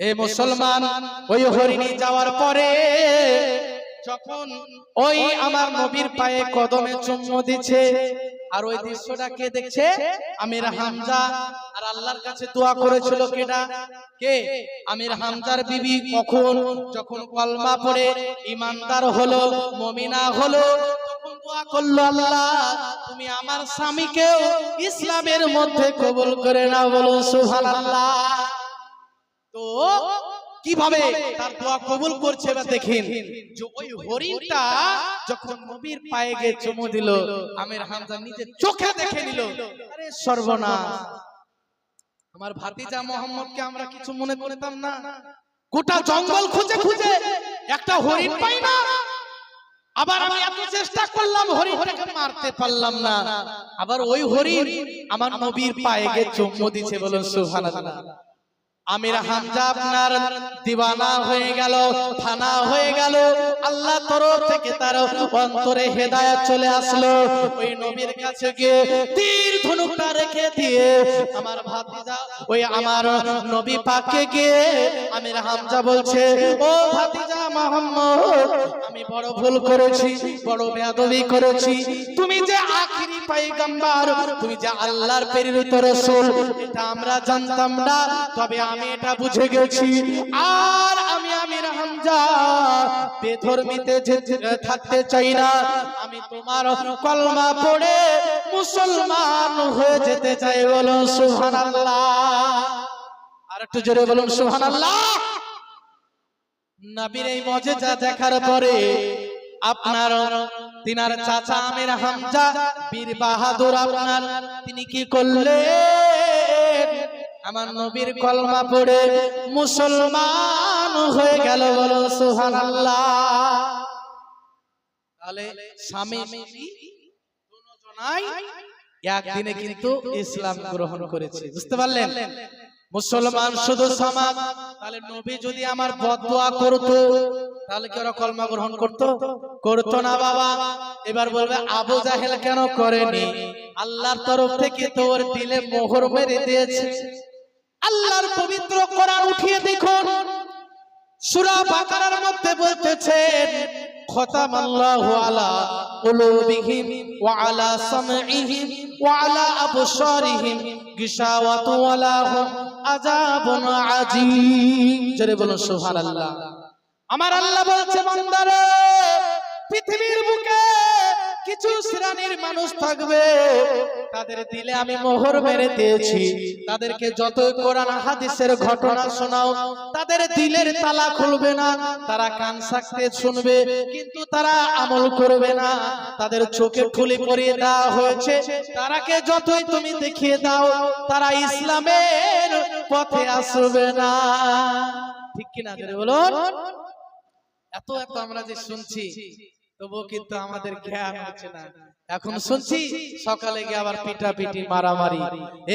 এ মুসলমান, ওই হরিণী যাওয়ার পরে যখন ওই আমার নবীর পায়ে কদমে চুম্ম দিচ্ছে, আর ওই দৃশ্যটা কে দেখছে? আমির হামজা। আর আল্লাহর কাছে দোয়া করেছিল কেডা? কে? আমির হামজার বিবি কখন? যখন কলমা পড়ে, ইমানদার হলো, মমিনা হলো আল্লাহ, তুমি আমার স্বামীকেও ইসলামের মধ্যে কবুল করে না বলো সুবহানাল্লাহ। তো কীভাবে তার দোয়া কবুল করছে দেখেন। যে ওই হরিণটা যখন নবীর পায়ে গিয়ে চুমু দিল আমির হামজা নিজে চোখে দেখে নিল। আরে সর্বনাশ। আমার ভাতিজা মোহাম্মদকে আমরা কিছু মনে করতাম না। গোটা জঙ্গল খুঁজে খুঁজে একটা হরিণ পাই না। আবার আমি এত চেষ্টা করলাম হরিণটাকে মারতে পারলাম না। আবার ওই হরিণ আমার নবীর পায়ে গিয়ে চুম্বু দিছে বলুন সুবহানাল্লাহ। আমির হামজা আপনার দিওয়ানা হয়ে গেল থানা হয়ে গেল। আল্লাহ তরফ থেকে তার অন্তরে হেদায়েত চলে আসলো। ওই নবীর কাছে গিয়ে তীর ধনুকটা রেখে দিয়ে আমার ভাতিজা ওই আমার নবী পাকে গিয়ে আমির হামজা বলছে ও ভাতিজা মোহাম্মদ। আমি বড় ভুল করেছি বড় বেয়াদবি করেছি। তুমি যে আখিরি তুমি যে আল্লাহর প্রেরিত রাসূল এটা আমরা জানতাম না তবে আমি এটা বুঝে গেছি। আর আমি আমির হামজা বেধর্মীতে যে যে থাকতে চাই না আমি তোমার কলমা পড়ে মুসলমান হয়ে যেতে চাই বলুন সুবহানাল্লাহ। আর একটু জোরে বলুন সুবহানাল্লাহ। নবীর এই মজেজা দেখার পরে আপনার তিনার চাচা আমির হামজা বীর বাহাদুর আপনার তিনি কি করলেন? আমার নবীর কলমা পড়ে মুসলমান হয়ে গেল বলো সুবহানাল্লাহ। তাহলে স্বামী দুজনাই একদিনে কিন্তু ইসলাম গ্রহণ করেছে বুঝতে পারলেন? মুসলমান শুধু সমাজ। তাহলে নবী যদি আমার বদদোয়া করতো, তাহলে কি ওরা কলমা গ্রহণ করতো? করতো না বাবা। এবার বলবে, আবু জাহেল কেন করেনি? আল্লাহর তরফ থেকে তোর দিলে মোহর মেরে দিয়েছে। আল্লাহর পবিত্র কোরআন উঠিয়ে দেখুন। সূরা বাকারার মধ্যে বলতেছেন খতাম الله على قلوبهم وعلى سمعهم وعلى ওয়া غشاوة ولهم عذاب ওয়া جرب আযীম জোরে আমার আল্লাহ বলছে বান্দারে পৃথিবীর বুকে কিছু শ্রেণির মানুষ থাকবে। তাদের দিলে আমি মোহর মেরে দিয়েছি। তাদেরকে যত কোরআন, হাদিসের ঘটনা শোনাও। তাদের দিলের তালা খুলবে না। তারা কান সাকতে শুনবে, কিন্তু তারা আমল করবে না। তাদের চোখে খুলি পরিয়ে দেওয়া হয়েছে। তারাকে যতই তুমি দেখিয়ে দাও, তারা ইসলামের পথে আসবে না। ঠিক কিনা বলুন? এত এত আমরা যে শুনছি তবু কিন্তু আমাদের জ্ঞান হচ্ছে না। এখন শুনছি সকালে গিয়ে আবার পিটা পিটি মারামারি।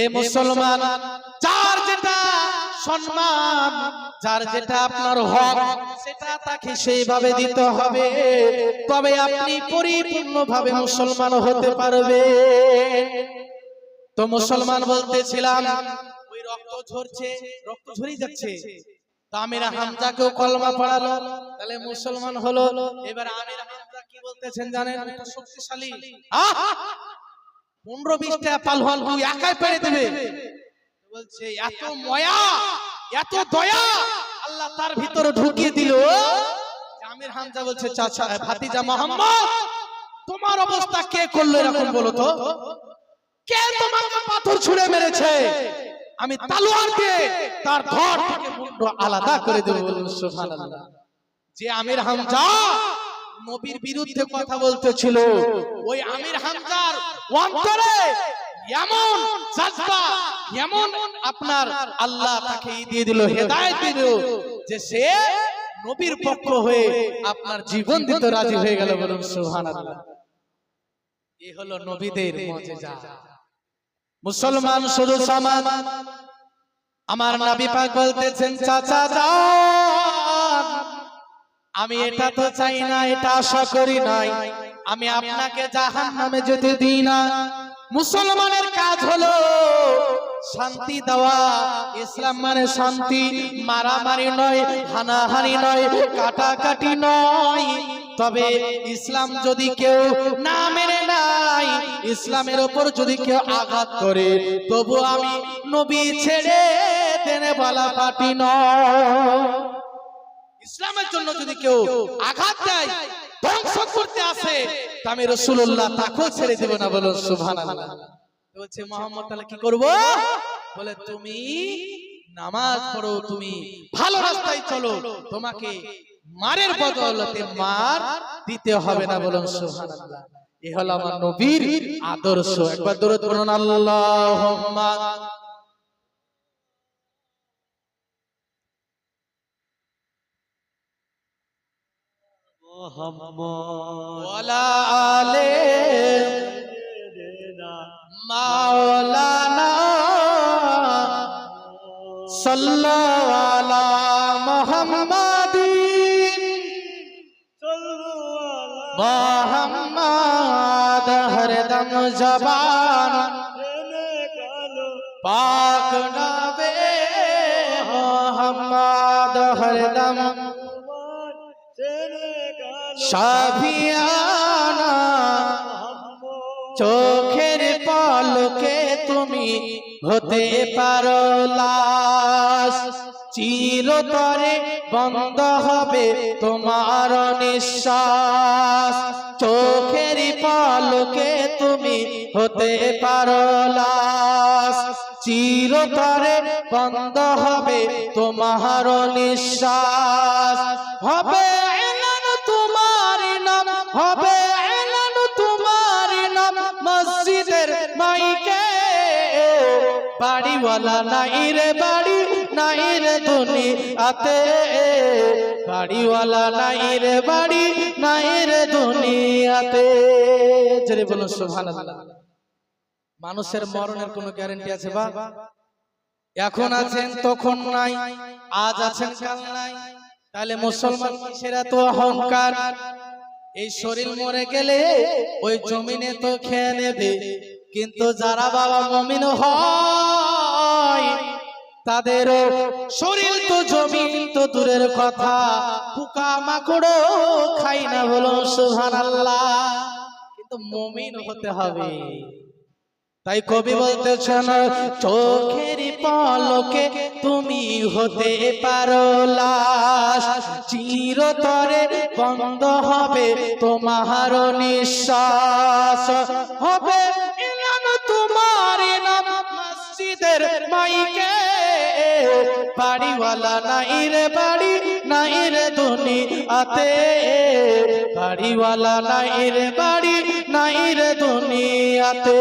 এ মুসলমান যার যেটা সম্মান যার যেটা আপনার হক সেটা তাকে সেইভাবে দিতে হবে। তবে আপনি পরিপূর্ণভাবে মুসলমান হতে পারবে তো মুসলমান বলতেছিলাম ওই রক্ত ঝরছে রক্ত ঝরেই যাচ্ছে। তো আমির হামজাকেও কলমা পড়ালো। তাহলে মুসলমান হলো। এবার আমির হামজা কি বলতেছেন জানেন এটা শক্তিশালী। পনেরো বিশটা পালহান তুই একাই পেরে দেবে। বলছে এত ময়া এত দয়া আল্লাহ তার ভিতরে ঢুকিয়ে দিল। আমির হামজা বলছে চাচা ভাতিজা মোহাম্মদ তোমার অবস্থা কে করল এরকম বলো তো? কে তোমাকে পাথর ছুঁড়ে মেরেছে? আমি তালোয়ার দিয়ে তার ধর থেকে মুন্ড আলাদা করে দেব বলুন সুবহানাল্লাহ। যে আমির হামজা নবীর বিরুদ্ধে কথা বলতেছিল। ওই আমির হামজার অন্তরে এমন জাজবা এমন আপনার আল্লাহ তাকে দিয়ে দিল, হেদায়েত দিল যে সে নবীর পক্ষ হয়ে আপনার জীবন দিতে রাজি হয়ে গেল বলুন, সুবহানাল্লাহ। এই হলো নবীদের মুজিজা। মুসলমান শুধু সমান। আমার নবী পাক বলতেছেন, চাচা যান আমি এটা তো চাই না এটা আশা করি নাই। আমি আপনাকে জাহান্নামে যেতে দিই না। মুসলমানের কাজ হলো শান্তি দেওয়া। ইসলাম মানে শান্তি। মারামারি নয় হানাহানি নয় কাটাকাটি নয়। তবে ইসলাম যদি কেউ না মেনে নাই ইসলামের ওপর যদি কেউ আঘাত করে তবু আমি নবী ছেড়ে দেনে বলা পাটি নয়। ইসলামের জন্য যদি কেউ আঘাত দেয় ধ্বংস করতে আসে আমি রসুল্লাহ তাকেও ছেড়ে দেব না বলো সুবহানাল্লাহ। বলছে মোহাম্মদ তাহলে কি করব? বলে তুমি নামাজ পড়ো তুমি ভালো রাস্তায় চলো তোমাকে মারের বদলতে মার দিতে হবে না বলুন সুবহানাল্লাহ। এ হলো আমার নবীর আদর্শ। একবার দরুদ পড়ুন আল্লাহুম্মা ওয়ালা আলে মাওলানা সাল্লাল্লাহু আলা মুহাম্মাদিন মোহাম্মদ হরদম জবান। সাফিয়ানা চোখের পলকে তুমি হতে পারো লাশ। চিরতরে বন্ধ হবে তোমার নিঃশ্বাস। চোখের পলকে তুমি হতে পারো লাশ। চিরতরে বন্ধ হবে তোমার নিঃশ্বাস। হবে বাড়িওয়ালা নাই রে বাড়ি, নাই রে দুনিয়াতে বাড়িওয়ালা নাই রে বাড়ি, নাই রে দুনিয়াতে জোরে বলুন সুবহানাল্লাহ। মানুষের মরণের কোনো গ্যারান্টি আছে বা? এখন আছেন, তখন নাই, আজ আছেন, কাল নাই। তাহলে মুসলমান সেরা তো অহংকার। এই শরীর মরে গেলে ওই জমিনে তো খেয়ে নেবে। কিন্তু যারা বাবা মমিন হয়, তাদেরও শরীর তো জমিন তো দূরের কথা, পোকা মাকড়ও খাই না বলো সুহান আল্লাহ কিন্তু মমিন হতে হবে। তাই কবি বলতেছেন, চোখের পলকে তুমি হতে পারো লাশ, চিরতরে বন্ধ হবে তোমার নিঃশ্বাস। হবে মসজিদের মাইকে বাড়িওয়ালা নাই রে বাড়ি, নাই রে দুনিয়াতে বাড়িওয়ালা নাই রে বাড়ি, নাই রে দুনিয়াতে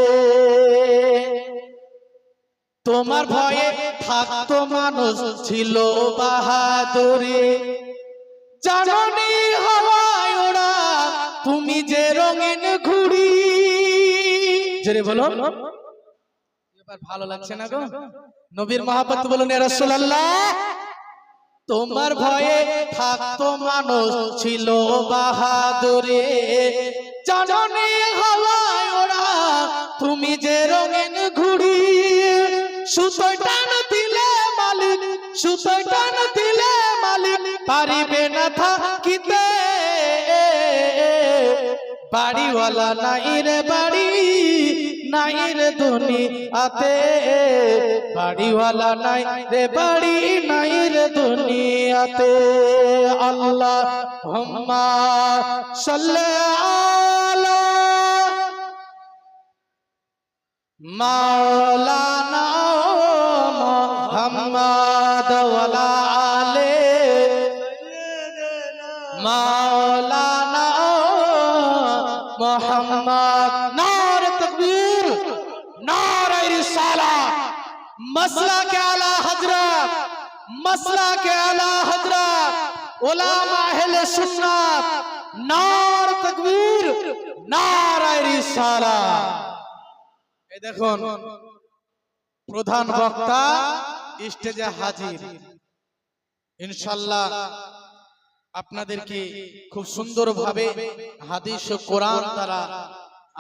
তোমার ভয়ে থাকতো মানুষ ছিল বাহাদুরে। জাননি হওয়ায় ওরা তুমি যে রঙিন ঘুড়ি। জোরে বলো। এবার ভালো লাগছে না গো? নবীর মহাপত বলুন রাসূলুল্লাহ তোমার ভয়ে থাকতো মানুষ ছিল বাহাদুরে। জাননি হওয়ায় ওরা তুমি যে রঙিন ঘুড়ি সুতোয় টান দিলে মালিক সুতোয় টান দিলে মালিক পারিবে না থাকিতে। বাড়িওয়ালা নাই রে বাড়ি নাই রে দুনিয়াতে। বাড়িওয়ালা নাই রে, বাড়ি নাই রে দুনিয়াতে। আল্লাহ হম্মা সাল্লাল্লাহু মাওলানা মুহাম্মদ। মসলা কে আলা হযরত, মসলা কে আলা হযরত উলামা আহলে সুন্নাত, নার তাকবীর নারে রিসালাত এই দেখুন, প্রধান বক্তা স্টেজে হাজির। ইনশাল্লাহ আপনাদেরকে খুব সুন্দরভাবে হাদিস ও কোরআন দ্বারা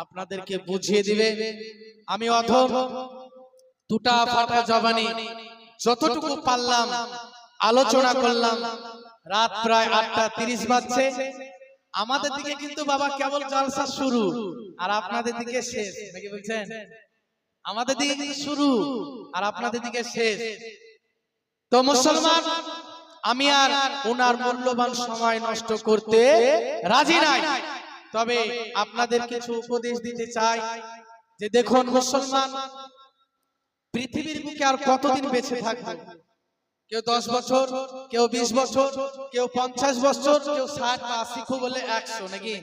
আপনাদেরকে বুঝিয়ে দিবে। আমি অথম টুটা ফাটা জবানি। যতটুকু পারলাম আলোচনা করলাম। রাত প্রায় আটটা তিরিশ বাজছে। আমাদের দিকে কিন্তু বাবা কেবল জলসা শুরু। আর আপনাদের দিকে শেষ। নাকি বলছেন আমাদের দিকে শুরু। আর আপনাদের দিকে শেষ। তো মুসলমান আমি আর ওনার মূল্যবান সময় নষ্ট করতে রাজি নাই। তবে আপনাদের কিছু উপদেশ দিতে চাই। যে দেখুন মুসলমান পৃথিবীর বুকে আর কতদিন বেঁচে থাকবে? কেউ দশ বছর, কেউ বিশ বছর, কেউ পঞ্চাশ বছর, কেউ ষাট বা আশি, খুব বলে একশো, নাকি?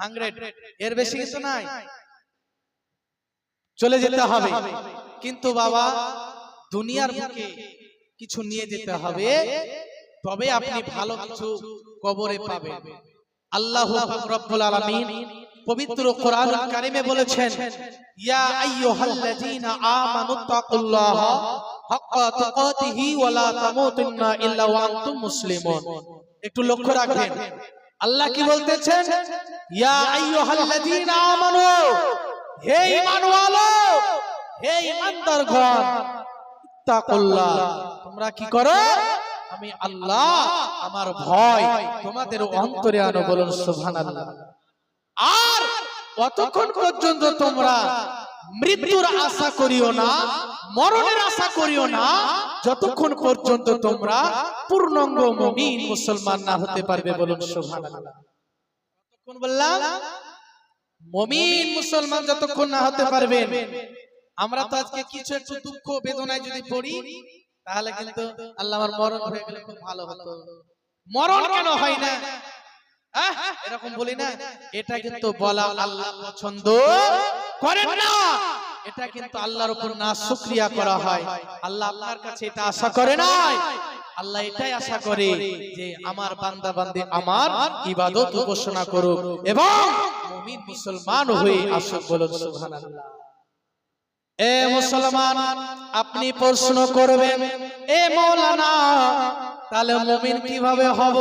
হান্ড্রেড। এর বেশি কিছু নাই। চলে যেতে হবে। কিন্তু বাবা, দুনিয়ার বুকে কিছু নিয়ে যেতে হবে। তবে আপনি ভালো কিছু কবরে পাবেন। আল্লাহ রব্বুল আলামিন পবিত্র কোরআন কারিমে বলেছেন, ইয়া আইয়ুহাল্লাযীনা আমানুত্তাকুল্লাহ হাক্কা তুকাতিহি ওয়া লা তামুতুন্না ইল্লা ওয়া আনতুম মুসলিমুন। একটু লক্ষ্য রাখবেন আল্লাহ কি বলতেছেন? ইয়া আইয়ুহাল্লাযীনা আমানু, হে ঈমানওয়ালো, হে ঈমানদারগণ, ইত্তাকুল্লাহ, তোমরা কি করো? আমি আল্লাহ, আমার ভয় তোমাদের অন্তরে আনো বলুন সুবহানাল্লাহ। আর কতক্ষণ পর্যন্ত তোমরা মৃত্যুর আশা করিও না, মরণের আশা করিও না, যতক্ষণ পর্যন্ত তোমরা পূর্ণাঙ্গ মুমিন মুসলমান না হতে পারবে বলুন মুসলমান যতক্ষণ না হতে পারবেন আমরা তো আজকে কিছু একটু দুঃখ বেদনায় যদি পড়ি, তাহলে কিন্তু আল্লাহ আমার মরণ হয়ে গেলে খুব ভালো হতো। মরণ কেন হয় না? এরকম বলি না, এটা কিন্তু বলা আল্লাহ পছন্দ করেন না। এটা কিন্তু আল্লাহর উপর না শুকরিয়া করা হয়। আল্লাহ আল্লাহর কাছে এটা আশা করে নাই। আল্লাহ এটাই আশা করে যে আমার বান্দা বান্দি আমার ইবাদত উপাসনা করুক এবং মুমিন মুসলমান হয়ে আসুক বলুন সুবহানাল্লাহ। এ মুসলমান, আপনি প্রশ্ন করবেন, এ মৌলানা, তাহলে মুমিন কীভাবে হব?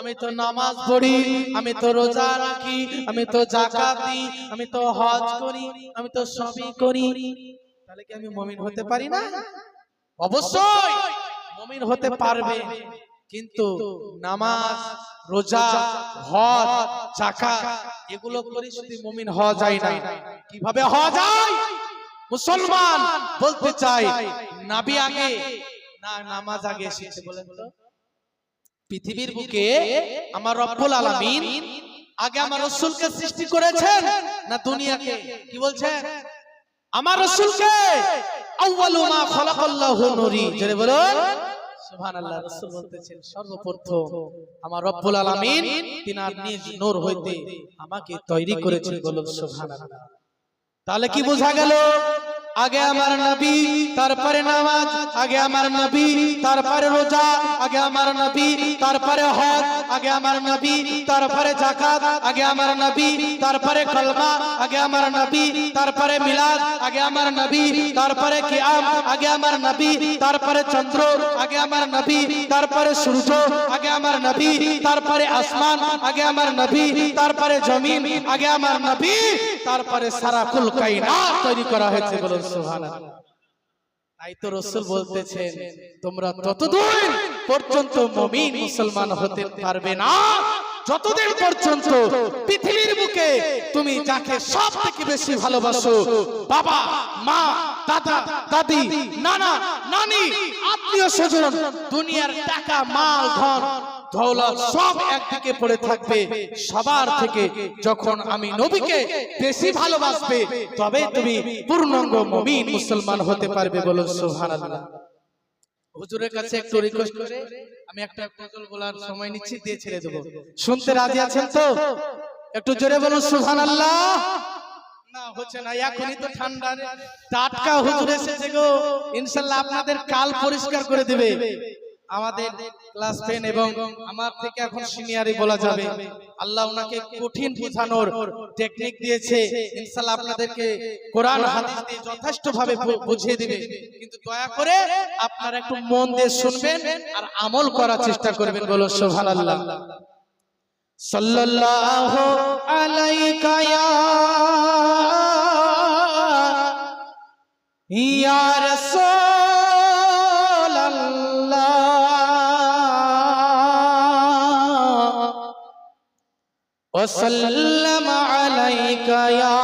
আমি তো নামাজ পড়ি, আমি তো রোজা রাখি, আমি তো জাকাত দিই আমি তো হজ করি, আমি তো সবই করি। তাহলে কি আমি মুমিন হতে পারি না? অবশ্যই মুমিন হতে পারবে। কিন্তু নামাজ, রোজা, হজ জাকাত এগুলো করে শুধু মুমিন হওয়া যায় না, কীভাবে হওয়া যায়? মুসলমান বলতে চাই, নাবি আগে, না নামাজ আগে এসেছে বলেন তো? পৃথিবীর বুকে আমার রব্বুল আলামিন আগে আমার রসুলকে সৃষ্টি করেছেন না দুনিয়াকে? কি বলছেন? আমার রসুলকে আউয়ালু মা খালাকাল্লাহু নূরি। জোরে বলুন। সুবহানাল্লাহ রাসূল বলতেছেন সর্বপ্রথম আমার রব্বুল আলামিন তিনার নিজ নূর হইতে আমাকে তৈরি করেছেন বলুন সুবহানাল্লাহ। তাহলে কি বোঝা গেল? আগে আমার নবী তারপরে নামাজ আগে আমার নবী তারপরে রোজা আগে আমার নবী তারপরে হজ আগে আমার নবী তারপরে জাকাত আগে আমার নবী তারপরে কলমা আগে আমার নবী তারপরে মিলাদ আগে আমার নবী তারপরে কিয়াম আগে আমার নবী তারপরে চন্দ্র আগে আমার নবী তারপরে সূর্য আগে আমার নবী তারপরে আসমান আগে আমার নবী তারপরে জমিন আগে আমার নবী তারপরে সারা কুল কায়নাত তৈরি করা হয়েছে বলুন সুবহানাল্লাহ। তাই তো রসুল বলতেছেন তোমরা ততদিন পর্যন্ত মমিন মুসলমান হতে পারবে না যতদিন পর্যন্ত পৃথিবীর বুকে তুমি যাকে সব থেকে বেশি ভালোবাসো বাবা মা দাদা দাদি নানা নানি আত্মীয় স্বজন দুনিয়ার টাকা মাল ধন দৌলত সব একদিকে পড়ে থাকবে। সবার থেকে যখন আমি নবীকে বেশি ভালোবাসবে তবে তুমি পূর্ণাঙ্গ মুমিন মুসলমান হতে পারবে বলুন সুবহানাল্লাহ। হুজুরের কাছে একটু রিকোয়েস্ট করে, আমি একটা গজল বলার সময় নিচ্ছি, দিয়ে ছেড়ে দেবো। শুনতে রাজি আছেন তো? একটু জোরে বলুন সুবহানাল্লাহ। না, হচ্ছে না, এখনই তো ঠান্ডা। টাটকা হুজুর এসেছে গো। ইনশাআল্লাহ আপনাদের কাল পরিষ্কার করে দেবে। আমাদের ক্লাস টেন এবং আমার থেকে এখন সিনিয়রই বলা যাবে। আল্লাহ ওনাকে কঠিন বোঝানোর টেকনিক দিয়েছে। ইনশাআল্লাহ আপনাদেরকে কোরআন হাদিস দিয়ে যথেষ্ট ভাবে বুঝিয়ে দিবে। কিন্তু দয়া করে আপনারা একটু মন দিয়ে শুনবেন আর আমল করার চেষ্টা করবেন বলো সুবহানাল্লাহ। সাল্লাল্লাহু আলাইকা ইয়া ইয়া وسلم عليك يا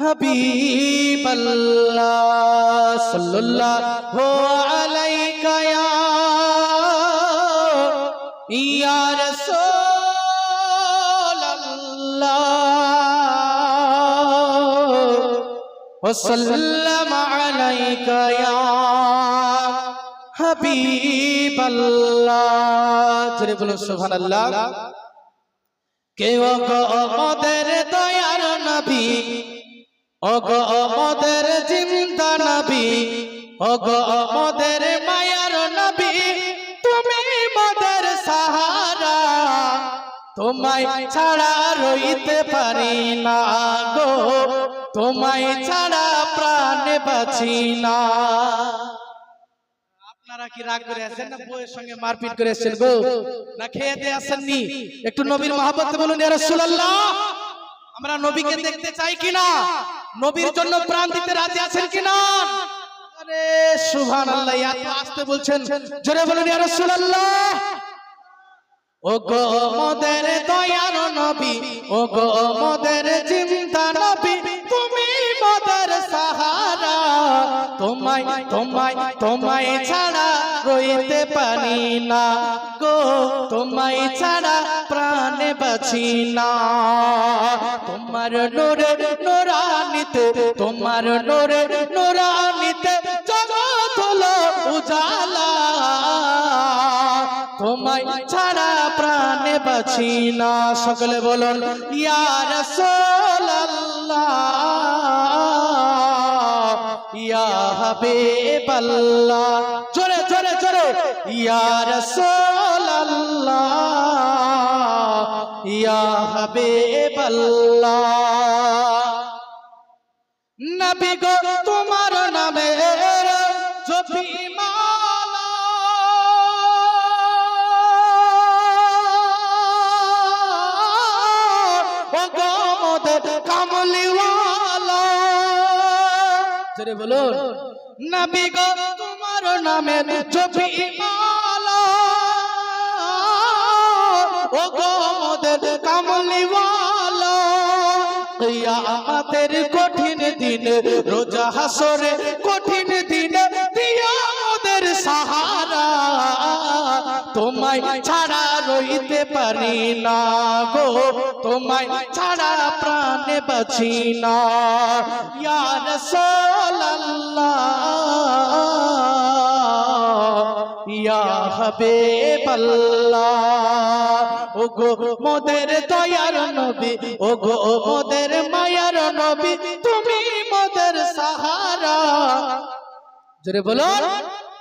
حبيب الله صلى الله عليك يا يا رسول الله وسلم عليك يا حبيب الله تريد الله سبحان الله কেউ আমাদের দয়ার নবী অগ আমাদের চিন্তা নবী অগ আমাদের মায়ার নবী তুমি মদের সাহারা। তোমায় ছাড়া রইতে পারি না গো। তোমায় ছাড়া প্রাণে বাঁচি না। আপনারা কি রাগ করে আছেন না বউয়ের সঙ্গে মারপিট করে এসেছেন গো না খেয়ে দিয়ে আসেননি? একটু নবীর মহাব্বত বলুন ইয়া রাসূলুল্লাহ! আমরা নবীকে দেখতে চাই নবীর জন্য প্রাণ দিতে রাজি আছেন কিনা? আরে সুবহানাল্লাহ এত আসতে বলছেন। জোরে বলুন ইয়া রাসূলুল্লাহ! ও গো মোদের দয়ার নবী ও গো মোদের চিন্তা তোমায় তোমায় তোমায় ছাড়া রইতে পারি না গো। তোমায় ছাড়া প্রাণে বাঁচি না। তোমার নোরে নোরানিতে, তোমার নোরে নোরানিতে জগৎ উজালা। তোমায় ছাড়া প্রাণে বাঁচি না। সকলে বলুন ইয়ার রাসূলুল্লাহ। ইয়া হাবিবাল্লাহ। জোরে জোরে জোরে। ইয়া রাসূলুল্লাহ। ইয়া হাবিবাল্লাহ। নবী গো, তোমার নামে জপি মালা। ও গো মোদের কামলিওয়ালা। জোরে বলুন নবী গো, তোমার নামে ছবি মালা ও গো, মোদের কামলিওয়ালা কিয়ামতের কঠিন দিনে, রোজা হাসরে কঠিন দিনে দিয়া তোমায় ছাড়া রইতে পারি না গো। তোমায় ছাড়া প্রাণে বাঁচি না। ইয়া রাসূলুল্লাহ, ইয়া ও গো মোদের দয়ার নবী ও গো মোদের মায়ার নবী, তুমি মোদের সাহারা। জোরে বলুন।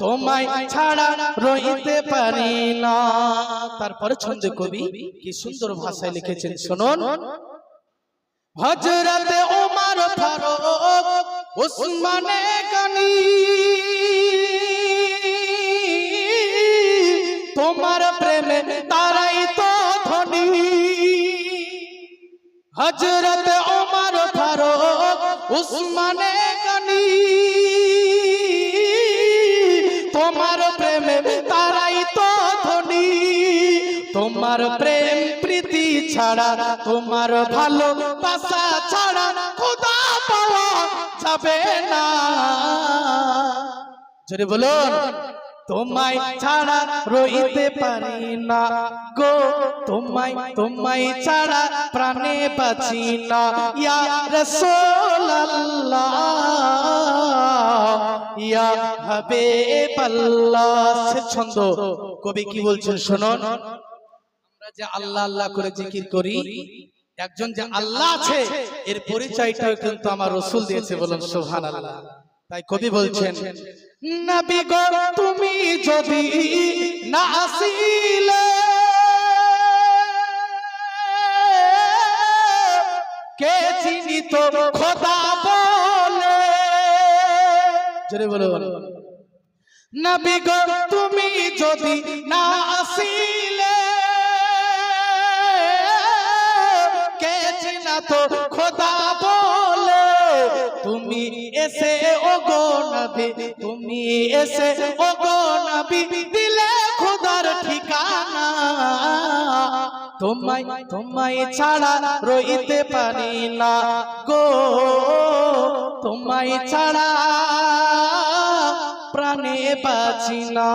তোমায় ছাড়া রইতে পারি না। তারপরে ছন্দ কবি কি সুন্দর ভাষায় লিখেছেন, শুনুন। হজরতে ওমর ফারুক উসমানে গনি, তোমার প্রেমে তারাই তো ধনী। হজরত ওমর ফারুক উসমানে তোমার প্রেম প্রীতি ছাড়া, তোমার ভালো বাসা ছাড়া খোদা পাওয়া যাবে না। জোরে বলুন, তোমায় ছাড়া রইতে পারি না গো, তোমায় তোমায় ছাড়া প্রাণে বাঁচি না। ইয়া রাসূলুল্লাহ, ইয়া হাবিবাল্লাহ। সে ছন্দ কবি কি বলছেন আমরা যে আল্লাহ আল্লাহ করে জিকির করি একজন যে আল্লাহ আছে এর পরিচয়টাও কিন্তু আমার রসুল দিয়েছে বলুন সুবহানাল্লাহ। তাই কবি বলছেন নবী গো তুমি যদি না আসিলে কে চিনিত খোদা বলে? জোরে বলো নবী গো তুমি যদি না আসিলে তো খোদা বলে, তুমি এসে ও গো নবী তুমি এসে ও গো নবী দিলে খোদার ঠিকানা। তোমায় তোমায় ছাড়া রইতে পারি না গো। তোমায় ছাড়া প্রাণে বাঁচি না।